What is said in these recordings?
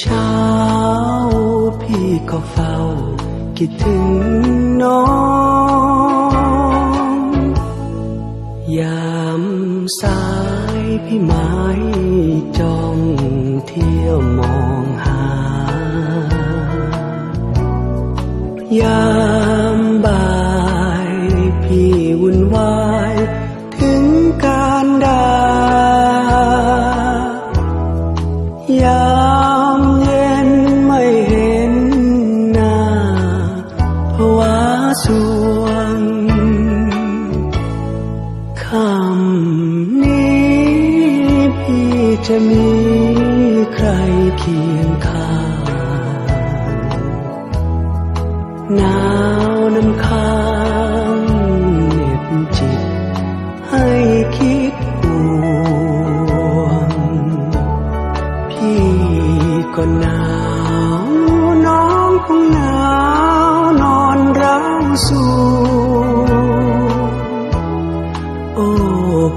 เช้า พี่ก็เฝ้า คิดถึงน้อง ยามสายพี่ไม้จ้องเที่ยวมองหา ยามบ่ายพี่วุ่นวาย ถึงการดายาม วงคำนี้พี่จะมีใครเคียงข้างหนาวน้ำค้างเหน็บจิต ให้คิดห่วง พี่ก็หนาว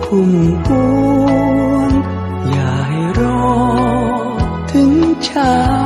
คุ้มพวนอย่าให้รอถึงเช้า